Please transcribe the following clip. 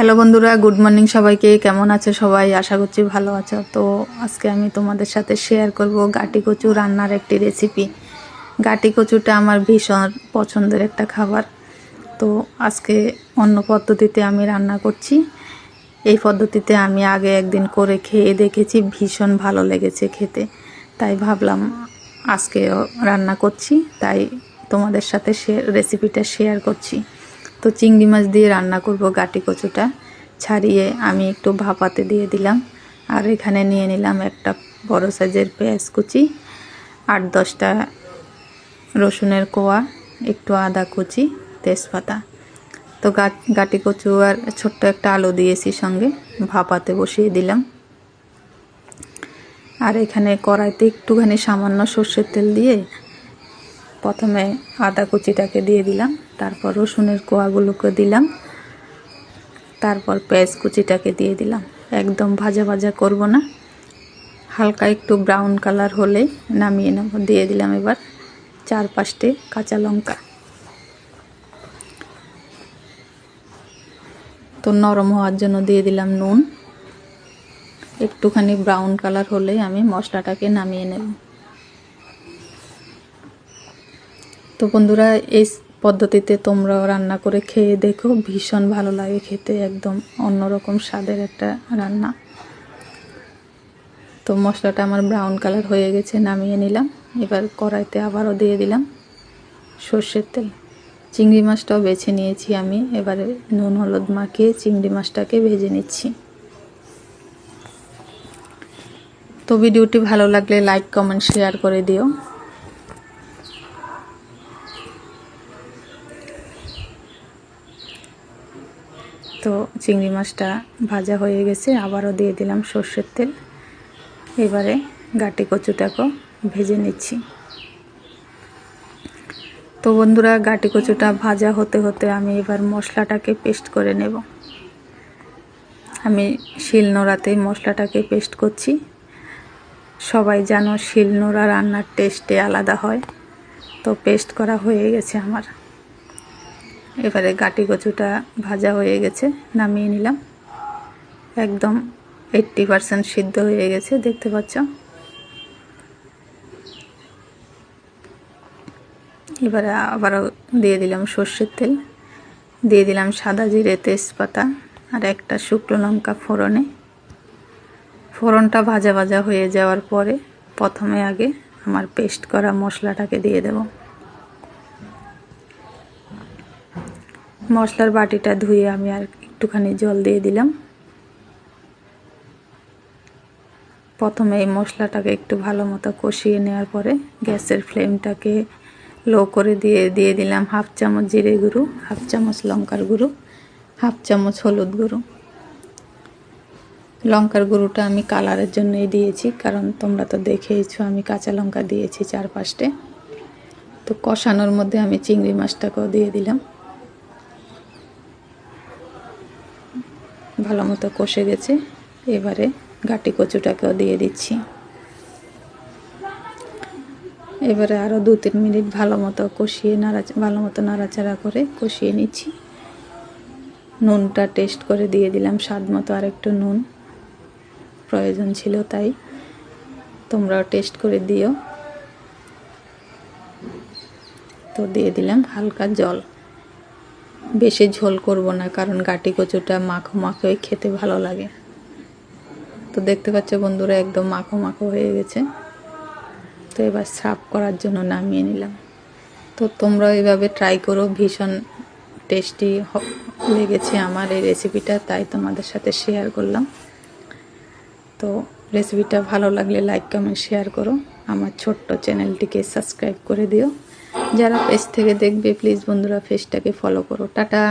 Hello বন্ধুরা, good morning সবাইকে। কেমন আছে সবাই? আশা করছি ভালো আছো। তো আজকে আমি তোমাদের সাথে শেয়ার করব গাটি কচু রান্নার একটি রেসিপি গাটি কচুটা আমার ভীষণ পছন্দের একটা খাবার। তো আজকে অন্য পদ্ধতিতে আমি রান্না করছি। এই পদ্ধতিতে আমি আগে একদিন করে খেয়ে দেখেছি, ভীষণ ভালো লেগেছে খেতে। তাই ভাবলাম আজকে রান্না করছি, তাই তোমাদের সাথে রেসিপিটা শেয়ার করছি। তো চিংড়ি মাছ দিয়ে রান্না করব গাটি কচুটা। ছাড়িয়ে আমি একটু ভাপাতে দিয়ে দিলাম। আর এখানে নিয়ে নিলাম একটা বড় সাইজের পেঁয়াজ কুচি, আট দশটা রসুনের কোয়া, একটু আদা কুচি, তেজপাতা। তো গাটি কচু আর ছোট্ট একটা আলু দিয়েছি সঙ্গে, ভাপাতে বসিয়ে দিলাম। আর এখানে কড়াইতে একটুখানি সামান্য সর্ষের তেল দিয়ে প্রথমে আদা কুচিটাকে দিয়ে দিলাম, তারপর রসুনের কোয়াগুলোকে দিলাম, তারপর পেঁয়াজ কুচিটাকে দিয়ে দিলাম। একদম ভাজা ভাজা করব না, হালকা একটু ব্রাউন কালার হলে নামিয়ে নেব। দিয়ে দিলাম এবার চার পাঁচটে কাঁচা লঙ্কা। তো নরম হওয়ার জন্য দিয়ে দিলাম নুন। একটুখানি ব্রাউন কালার হলেই আমি মশলাটাকে নামিয়ে নেব। তো বন্ধুরা, এই পদ্ধতিতে তোমরাও রান্না করে খেয়ে দেখো। ভীষণ ভালো লাগে খেতে, একদম অন্যরকম স্বাদের একটা রান্না। তো মশলাটা আমার ব্রাউন কালার হয়ে গেছে, নামিয়ে নিলাম। এবার কড়াইতে আবারও দিয়ে দিলাম সর্ষের তেল। চিংড়ি মাছটাও বেছে নিয়েছি আমি। এবারে নুন, হলুদ মাখিয়ে চিংড়ি মাছটাকে ভেজে নিচ্ছি। তো ভিডিওটি ভালো লাগলে লাইক, কমেন্ট, শেয়ার করে দিও। তো চিংড়ি মাছটা ভাজা হয়ে গেছে, আবারও দিয়ে দিলাম সর্ষের তেল। এবারে গাটি কচুটাকেও ভেজে নিচ্ছি। তো বন্ধুরা, গাটি কচুটা ভাজা হতে হতে আমি এবার মশলাটাকে পেস্ট করে নেব। আমি শিলনোড়াতেই মশলাটাকে পেস্ট করছি। সবাই জানো শিলনোড়া রান্নার টেস্টে আলাদা হয়। তো পেস্ট করা হয়ে গেছে আমার। এবারে গাটি কচুটা ভাজা হয়ে গেছে, নামিয়ে নিলাম। একদম এইট্টি পারসেন্ট সিদ্ধ হয়ে গেছে, দেখতে পাচ্ছ? এবারে আবারও দিয়ে দিলাম সর্ষের তেল, দিয়ে দিলাম সাদা জিরে তেজপাতা আর একটা শুকনো লঙ্কা ফোড়নে। ফোড়নটা ভাজা ভাজা হয়ে যাওয়ার পরে প্রথমে আগে আমার পেস্ট করা মশলাটাকে দিয়ে দেবো। মশলার বাটিটা ধুয়ে আমি আর একটুখানি জল দিয়ে দিলাম। প্রথমে এই মশলাটাকে একটু ভালো মতো কষিয়ে নেওয়ার পরে গ্যাসের ফ্লেমটাকে লো করে দিয়ে দিয়ে দিলাম হাফ চামচ জিরে গুঁড়ো, হাফ চামচ লঙ্কার গুঁড়ো, হাফ চামচ হলুদ গুঁড়ো। লঙ্কার গুঁড়োটা আমি কালারের জন্যই দিয়েছি, কারণ তোমরা তো দেখেইছো আমি কাঁচা লঙ্কা দিয়েছি চার পাঁচটে তো কষানোর মধ্যে আমি চিংড়ি মাছটাকেও দিয়ে দিলাম। ভালো মতো কষে গেছে। এবারে গাটি কচুটাকেও দিয়ে দিচ্ছি। এবারে আরও দু তিন মিনিট ভালো মতো কষিয়ে নাড়া ভালো মতো নাড়াচাড়া করে কষিয়ে নিচ্ছি। নুনটা টেস্ট করে দিয়ে দিলাম, স্বাদ মতো আর একটু নুন। প্রয়োজন ছিল তাই। তোমরাও টেস্ট করে দিও। তো দিয়ে দিলাম হালকা জল। বেশি ঝোল করব না, কারণ গাটি কচুটা মাখো মাখো খেতে ভালো লাগে। তো দেখতে পাচ্ছ বন্ধুরা, একদম মাখো মাখো হয়ে গেছে। তো এবার সার্ভ করার জন্য নামিয়ে নিলাম। তো তোমরা এভাবে ট্রাই করো, ভীষণ টেস্টি লেগেছে আমার এই রেসিপিটা তাই তোমাদের সাথে শেয়ার করলাম। তো রেসিপিটা ভালো লাগলে লাইক কমেন্ট শেয়ার করো। আমার ছোট্ট চ্যানেলটিকে সাবস্ক্রাইব করে দিও। যারা পেজ থেকে দেখবে প্লিজ বন্ধুরা পেজটাকে ফলো করো। টাটা!